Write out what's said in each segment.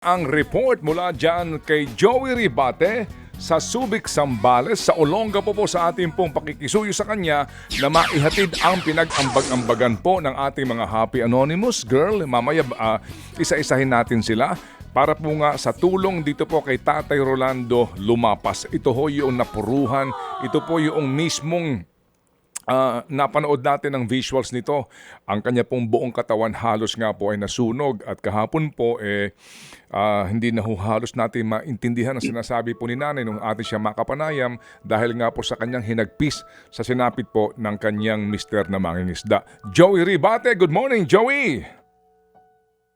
Ang report mula dyan kay Joey Ribate sa Subic Sambales sa Olonga po po sa ating pong pakikisuyo sa kanya na maihatid ang pinag-ambag-ambagan po ng ating mga Happy Anonymous Girl. Mamaya ah, isa-isahin natin sila para po nga sa tulong dito po kay Tatay Rolando Lumapas. Ito ho yung napuruhan, ito po yung mismong Ah, napanood natin ang visuals nito. Ang kanya pong buong katawan halos nga po ay nasunog at kahapon po eh ah, hindi na halos natin maintindihan ang sinasabi po ni nanay nung atin siya makapanayam dahil nga po sa kanyang hinagpis sa sinapit po ng kanyang mister na mangingisda. Joey Ribate, good morning Joey!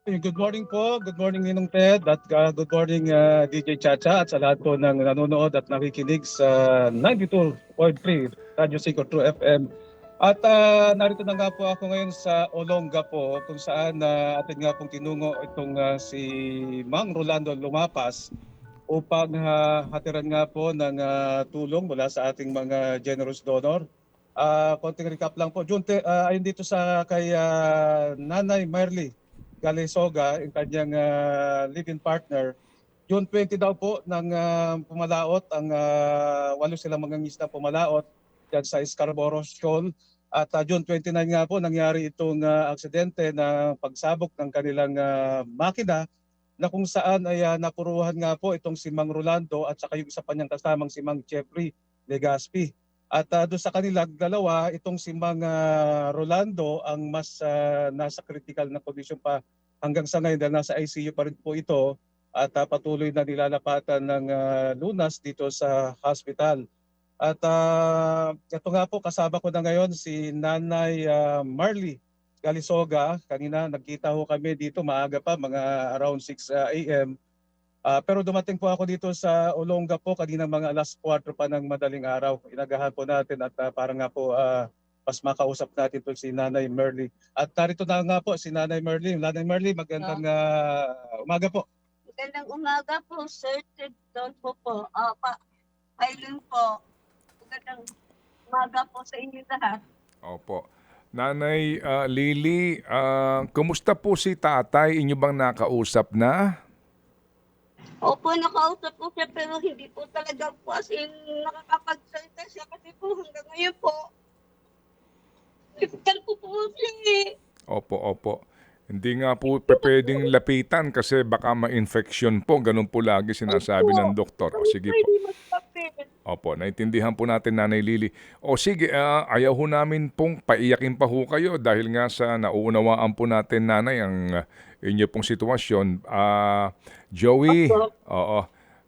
Good morning po. Good morning Ninong Ted at uh, good morning uh, DJ Chacha at sa lahat po ng nanonood at nakikinig sa 92.3 Radio Sigo 2 FM. At uh, narito na nga po ako ngayon sa Olonga po kung saan uh, atin nga pong tinungo itong uh, si Mang Rolando Lumapas upang uh, hatiran nga po ng uh, tulong mula sa ating mga generous donor. Uh, konting recap lang po. Junte, uh, ayun dito sa kay uh, Nanay Merly Galesoga, yung kanyang ah, live-in partner. June 20 daw po nang ah, pumalaot ang ah, walo silang mga ngisda pumalaot diyan sa Scarborough Shoal. At ah, June 29 nga po nangyari itong ah, aksidente na pagsabog ng kanilang ah, makina na kung saan ay ah, napuruhan nga po itong si Mang Rolando at saka yung isa pa niyang kasamang si Mang Jeffrey Legaspi. At uh, doon sa kanila dalawa, itong si Mang ah, Rolando ang mas ah, nasa critical na condition pa hanggang sa ngayon dahil nasa ICU pa rin po ito at ah, patuloy na nilalapatan ng ah, lunas dito sa hospital. At uh, ito nga po kasama ko na ngayon si Nanay ah, Marley Galisoga. Kanina nagkita ho kami dito maaga pa mga around 6 ah, a.m. Ah, pero dumating po ako dito sa Olonga po kanina mga alas 4 pa ng madaling araw. Inagahan po natin at ah, para nga po ah, mas makausap natin to si Nanay Merly. At narito na nga po si Nanay Merly. Nanay Merly, magandang ah, umaga po. Magandang umaga po, Sir Ted po po. Ah, pa, Aileen po. Magandang umaga po sa inyo lahat. Opo. Nanay ah, Lily, ah, kumusta po si tatay? Inyo bang nakausap na? Opo, nakausap po siya pero hindi po talaga po as in nakakapagsalita siya kasi po hanggang ngayon po. Difficult po po siya eh. Opo, opo. Hindi nga po pe- pwedeng lapitan kasi baka ma-infection po. Ganun po lagi sinasabi ng doktor. O sige po. Hindi. Opo, naintindihan po natin Nanay Lily. O sige, ah, ayaw ho namin pong paiyakin pa ho kayo dahil nga sa nauunawaan po natin Nanay ang ah, inyo pong sitwasyon. Ah, Joey, Opo. oo.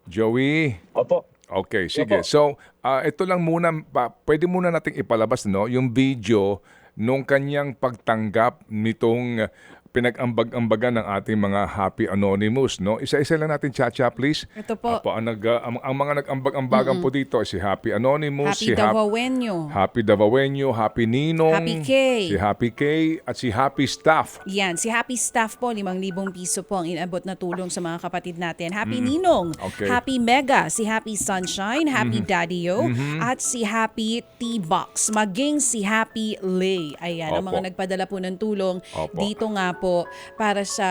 Joey, Opo. Okay, sige. Opo. So, ah, ito lang muna, pa, pwede muna nating ipalabas no, yung video nung kanyang pagtanggap nitong pinag-ambag-ambagan ng ating mga Happy Anonymous, no? Isa-isa lang natin, Chacha, please. Ito po, Apo, ang, nag, ah, ang, ang mga nag-ambag-ambagan po dito si Happy Anonymous, si Happy Hap- Davawenyo. Happy Davawenyo, Happy Ninong, Happy K. si Happy K, at si Happy Staff. Yan, si Happy Staff po, 5,000 piso po ang inabot na tulong sa mga kapatid natin. Happy Ninong, Okay. Happy Mega, si Happy Sunshine, Happy Daddy-O, at si Happy T-Box, maging si Happy Lay. Ayan, ang Opo. mga nagpadala po ng tulong Opo. dito nga po para sa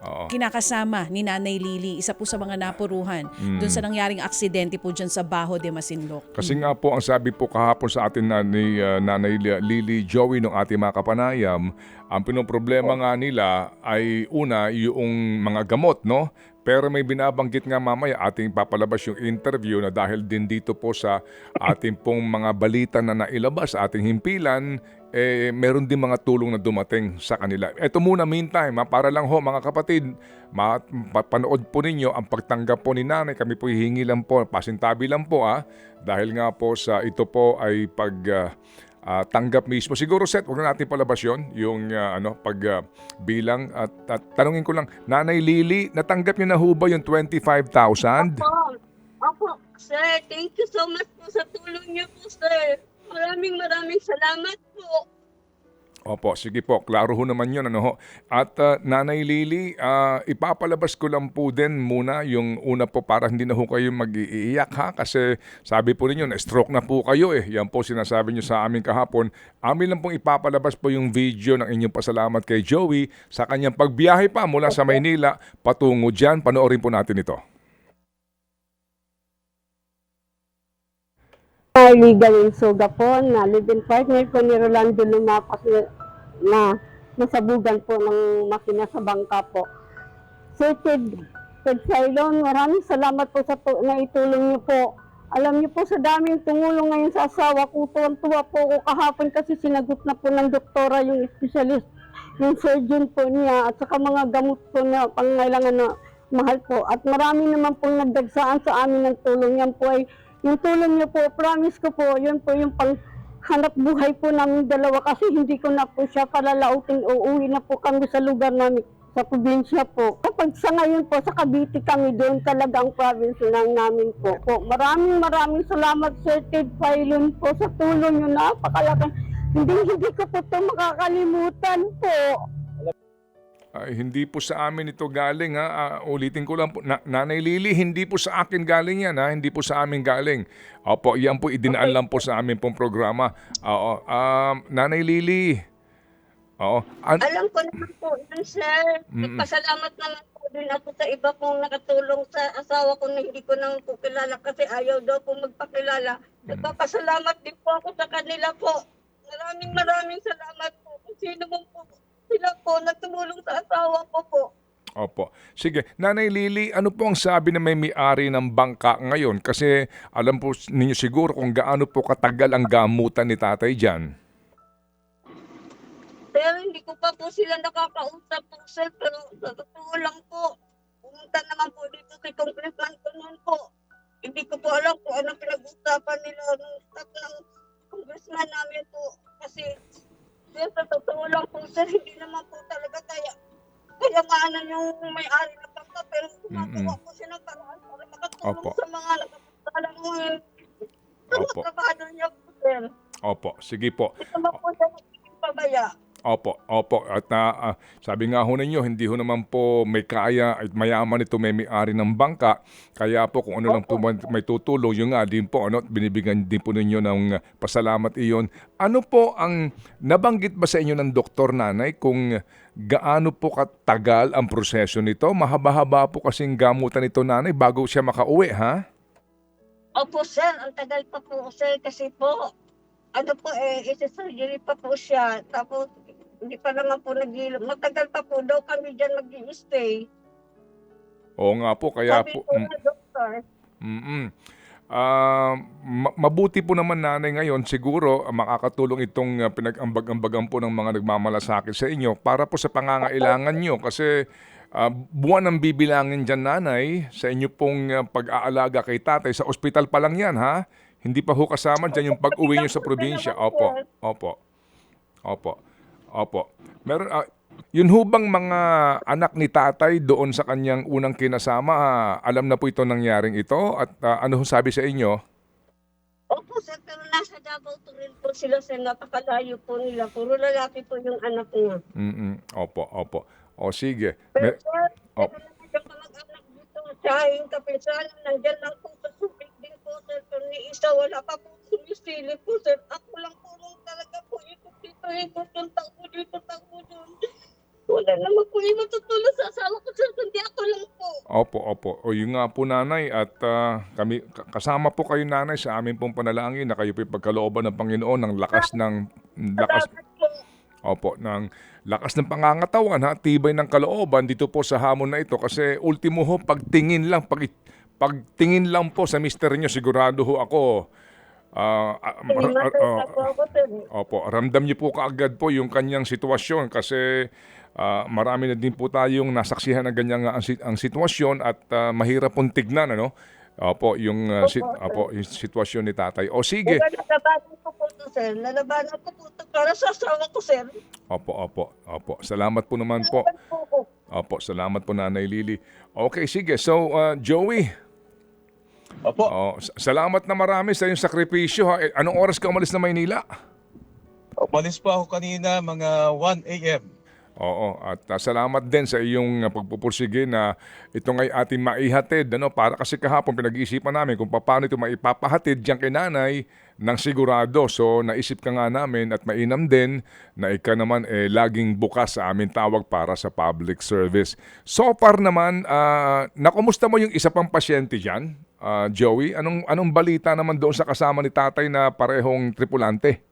Oo. kinakasama ni Nanay Lily, isa po sa mga napuruhan dun sa nangyaring aksidente po dyan sa Baho de Masinloc. Kasi nga po, ang sabi po kahapon sa atin na ni uh, Nanay Li- Lily Joey ng ating mga kapanayam, ang pinoproblema nga nila ay una yung mga gamot, no? Pero may binabanggit nga mamaya ating papalabas yung interview na dahil din dito po sa ating pong mga balita na nailabas, ating himpilan, eh, meron din mga tulong na dumating sa kanila. Ito muna meantime, ha, para lang ho mga kapatid, ma- mapanood po ninyo ang pagtanggap po ni nanay. Kami po hihingi lang po, pasintabi lang po ha, dahil nga po sa ito po ay pag ah, ah, tanggap mismo. Siguro set, wag na natin palabas yun, yung ah, ano, pag ah, bilang. At, at tanungin ko lang, Nanay Lily, natanggap niyo na ho ba yung 25,000? Opo. Opo, sir. Thank you so much po sa tulong niyo po, sir. Maraming maraming salamat po. Opo, sige po. Klaro ho naman yun. Ano ho. At ah, Nanay Lily, ah, ipapalabas ko lang po din muna yung una po para hindi na ho kayo mag-iiyak ha. Kasi sabi po ninyo, na-stroke na po kayo eh. Yan po sinasabi nyo sa amin kahapon. Amin lang pong ipapalabas po yung video ng inyong pasalamat kay Joey sa kanyang pagbiyahe pa mula sa Maynila patungo dyan. Panoorin po natin ito. Marley Gawin Sugapon na live-in partner ko ni Rolando Lumapas na, na nasabugan po ng makina sa bangka po. Sir Ted, Ted Cylon, maraming salamat po sa tu- na itulong niyo po. Alam niyo po sa daming tumulong ngayon sa asawa ko, tuwan-tuwa po ako kahapon kasi sinagot na po ng doktora yung specialist, yung surgeon po niya at saka mga gamot po na pangailangan na mahal po. At marami naman pong nagdagsaan sa amin ng tulong. Yan po ay yung tulong niyo po, promise ko po, yun po yung pang buhay po namin dalawa kasi hindi ko na po siya palalautin. Uuwi na po kami sa lugar namin sa probinsya po. Kapag sa ngayon po, sa Cavite kami doon talaga ang province lang namin po. po. Maraming maraming salamat Sir Ted Filon po sa tulong niyo napakalaki. Hindi hindi ko po ito makakalimutan po. Ay, hindi po sa amin ito galing ha. Ah, ulitin ko lang po. Na- Nanay Lily, hindi po sa akin galing yan ha. Hindi po sa amin galing. Opo, yan po idinaan lang po sa amin pong programa. Oo. Um, Nanay Lily. Oo. An- Alam ko naman po yun, sir. Mm-mm. Nagpasalamat naman po din ako sa iba pong nakatulong sa asawa ko na hindi ko nang po kilala kasi ayaw daw po magpakilala. Nagpapasalamat din po ako sa kanila po. Maraming maraming salamat po. Kung sino mo po sila po nagtumulong sa asawa ko po. Opo. Sige, Nanay Lily, ano po ang sabi na may may-ari ng bangka ngayon? Kasi alam po ninyo siguro kung gaano po katagal ang gamutan ni tatay dyan. Pero hindi ko pa po sila nakakausap po, sir. Pero sa totoo lang po, pumunta naman po dito kay Congressman ko noon po. Hindi ko po alam kung ano pinag-usapan nila ng staff ng congressman namin po. Kasi, sir, sa totoo lang po, sir, hindi naman po talaga kaya kaya maanan yung may-ari ng bangka pero gumagawa po siya ng paraan para makatulong Opo. sa mga nakapagdala ng Opo. trabaho niya po, sir. Opo, sige po. Ito naman po magiging pabaya. Opo, opo. At na, ah, sabi nga ho ninyo, hindi ho naman po may kaya at mayaman ito may may-ari ng bangka. Kaya po kung ano lang po may tutulong, yun nga din po, ano, binibigyan din po ninyo ng pasalamat iyon. Ano po ang, nabanggit ba sa inyo ng doktor nanay kung gaano po katagal ang proseso nito? Mahaba-haba po kasing gamutan nito nanay bago siya makauwi, ha? Opo, sir. Ang tagal pa po, sir. Kasi po, ano po eh, isi-surgery pa po siya. Tapos, hindi pa naman po nag Matagal pa po daw kami dyan mag stay Oo nga po, kaya Sabi po... po mm, na doktor. Mm-mm. Ah, ma- mabuti po naman nanay ngayon. Siguro ah, makakatulong itong ah, pinag-ambag-ambagan po ng mga nagmamalasakit sa inyo para po sa pangangailangan nyo. Kasi ah, buwan ang bibilangin dyan nanay sa inyo pong ah, pag-aalaga kay tatay. Sa ospital pa lang yan ha? Hindi pa ho kasama dyan yung pag-uwi nyo sa probinsya. Opo. opo. Opo opo meron ah, yun ho bang mga anak ni tatay doon sa kanyang unang kinasama, ah, alam na po ito nangyaring ito? At ah, ano ho sabi sa inyo? Opo, sir. Pero nasa Davao to rin po sila, sir. Napakalayo po nila. Puro lalaki po yung anak niya. Mm-mm. Opo, opo. O sige. Pero, Me- sir, Oh. ito naman yung kamag-anak dito. Yung. Nandyan lang po sa subig din po, sir. Pero ni isa, wala pa po sumisili po, sir. Ako lang Yung tao dito, tao doon. Wala naman po yung matutulong sa asawa ko, sir. Kundi ako lang po. Opo, opo. O yun nga po nanay at ah, kami ka- kasama po kayo nanay sa amin pong panalangin na kayo po pagkalooban ng Panginoon ng lakas ng lakas Salamat po. Opo, ng lakas ng pangangatawan ha, tibay ng kalooban dito po sa hamon na ito kasi ultimo ho pagtingin lang pag pagtingin lang po sa mister nyo sigurado ho ako po ako, sir. Opo, ramdam niyo po kaagad po yung kanyang sitwasyon kasi ah, marami na din po tayong nasaksihan ng ganyang ah, ang, ang sitwasyon at ah, mahirap pong tignan ano. Opo, yung ah, sit- opo, yung sitwasyon ni tatay. O sige. Nalabanan ko po ito, sir. Nalabanan ko po ito para sa asawa ko, sir. Opo, opo, opo. Salamat po naman po. Opo, salamat po Nanay Lily. Okay, sige. So, ah, Joey, Opo. oh, salamat na marami sa iyong sakripisyo. Ha. Eh, Anong oras ka umalis na Maynila? Umalis po ako kanina mga 1 a.m. Oo, at ah, salamat din sa iyong ah, pagpupursige na ito ngay ating maihatid. Ano, para kasi kahapon pinag-iisipan namin kung paano ito maipapahatid diyan kay nanay ng sigurado. So naisip ka nga namin at mainam din na ika naman eh, laging bukas sa amin tawag para sa public service. So far naman, ah, nakumusta mo yung isa pang pasyente dyan, ah, Joey? Anong, anong balita naman doon sa kasama ni tatay na parehong tripulante?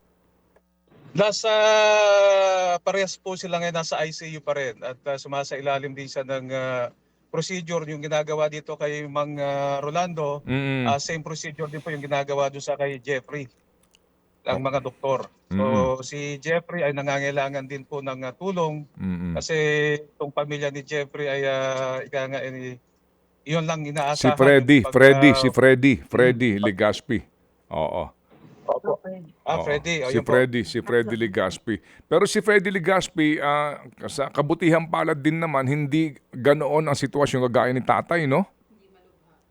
Nasa parehas po sila ngayon nasa ICU pa rin at uh, sumasailalim din siya ng ah, procedure yung ginagawa dito kay Mang ah, Rolando. Mm. Ah, same procedure din po yung ginagawa doon sa kay Jeffrey ang mga doktor. So si Jeffrey ay nangangailangan din po ng ah, tulong Mm-mm. kasi itong pamilya ni Jeffrey ay uh, ika nga eh, iyon lang Si inaasahan. Freddy, Pag, Freddy, ah, si Freddy, Freddy Ligaspi. Oo. opo. Ah, Oo. Freddy. Si ayun po. Freddy, si Freddy Ligaspi. Pero si Freddy Ligaspi, ah, sa kabutihan palad din naman, hindi ganoon ang sitwasyon kagaya ni tatay, no?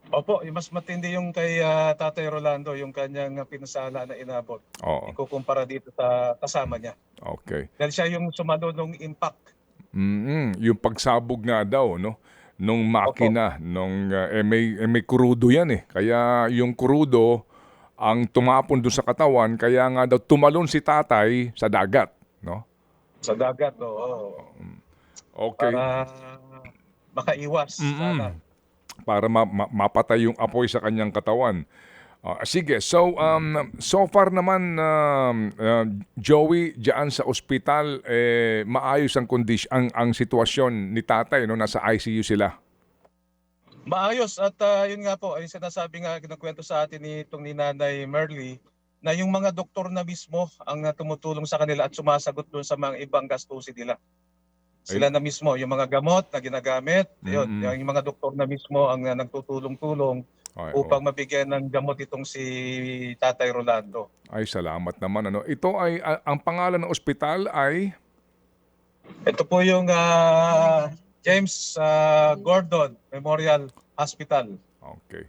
Opo, mas matindi yung kay ah, Tatay Rolando, yung kanyang pinasala na inabot. Oo. Ikukumpara dito sa kasama niya. Okay. Dahil siya yung sumalo nung impact. mm Yung pagsabog nga daw, no? Nung makina, nung ah, eh, may, eh, may kurudo yan eh. Kaya yung kurudo ang tumapon doon sa katawan, kaya nga daw tumalon si tatay sa dagat, no? sa dagat. Oo. Okay. Para makaiwas. Mm-mm. Sana. para ma- ma- mapatay yung apoy sa kanyang katawan. Ah, sige, so um, so far naman um, uh, Joey diyan sa ospital eh maayos ang kondisyon ang ang sitwasyon ni tatay no nasa ICU sila. Maayos at ah, yun nga po, ay sinasabi nga, kinukwento sa atin ni itong ni Nanay Merly, na yung mga doktor na mismo ang tumutulong sa kanila at sumasagot doon sa mga ibang gastusin nila. Sila na mismo, yung mga gamot na ginagamit, yun, Mm-mm. yung mga doktor na mismo ang ah, nagtutulong-tulong Ay, upang mabigyan ng gamot itong si Tatay Rolando. oh. ay salamat naman ano. Ito ay ang pangalan ng ospital ay Ito po yung ah, James ah, Gordon Memorial Hospital. Okay.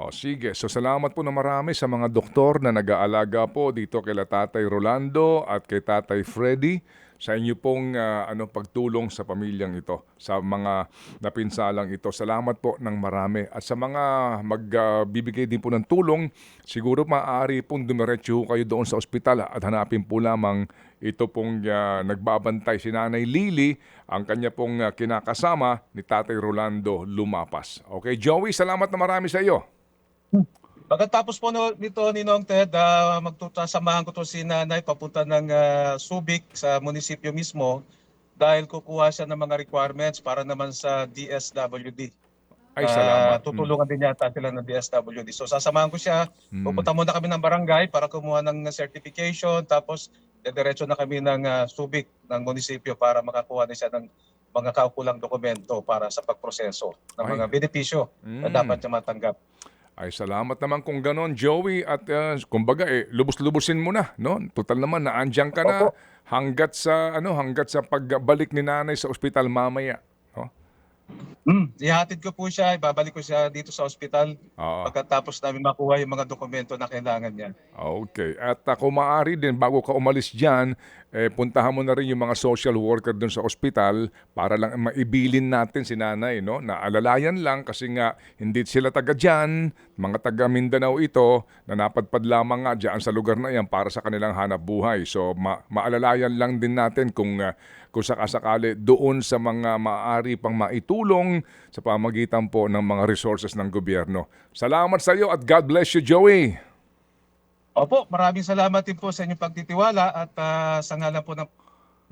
O sige, so salamat po na marami sa mga doktor na nag-aalaga po dito kay Tatay Rolando at kay Tatay Freddy sa inyo pong ah, ano pagtulong sa pamilyang ito, sa mga napinsalang ito. Salamat po ng marami. At sa mga magbibigay din po ng tulong, siguro maaari pong dumiretso kayo doon sa ospital at hanapin po lamang ito pong ah, nagbabantay si Nanay Lily, ang kanya pong ah, kinakasama ni Tatay Rolando Lumapas. Okay, Joey, salamat na marami sa iyo. Pagkatapos po nito ni Nong Ted, uh, magtutasamahan ko to si nanay papunta ng ah, Subic sa munisipyo mismo dahil kukuha siya ng mga requirements para naman sa DSWD. Ay, Ah, salamat. tutulungan din yata sila ng DSWD. So sasamahan ko siya. Mm. Pupunta muna kami ng barangay para kumuha ng certification tapos dediretso na kami ng ah, Subic ng munisipyo para makakuha na siya ng mga kaukulang dokumento para sa pagproseso ng Ay. mga benepisyo na Mm. dapat niya matanggap. Ay, salamat naman kung ganon, Joey. At uh, kumbaga, eh, lubos-lubosin mo na, no? Total naman, naandyan ka na Opo. hanggat sa, ano, hanggat sa pagbalik ni nanay sa ospital mamaya. Mm, ihatid ko po siya, ibabalik ko siya dito sa ospital Oo. pagkatapos namin makuha yung mga dokumento na kailangan niya. Okay. At uh, kung maaari din, bago ka umalis dyan, eh, puntahan mo na rin yung mga social worker dun sa ospital para lang maibilin natin si nanay, no? Naalalayan lang kasi nga hindi sila taga dyan, mga taga Mindanao ito, na napadpad lamang nga dyan sa lugar na yan para sa kanilang hanap buhay. So ma- maalalayan lang din natin kung, uh, kung sakasakali doon sa mga maaari pang maitulong sa pamagitan po ng mga resources ng gobyerno. Salamat sa iyo at God bless you, Joey. Opo, maraming salamat din po sa inyong pagtitiwala at ah, sa ngalan po ng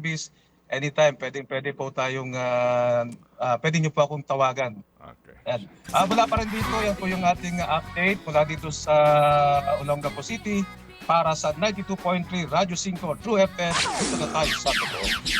bis anytime pwedeng pwede po tayong uh, pwede niyo po akong tawagan. Okay. Yan. Ah, mula pa rin dito, yan po yung ating update mula dito sa Olongapo City para sa 92.3 Radyo 5 True FM. Dito na tayo sa totoo.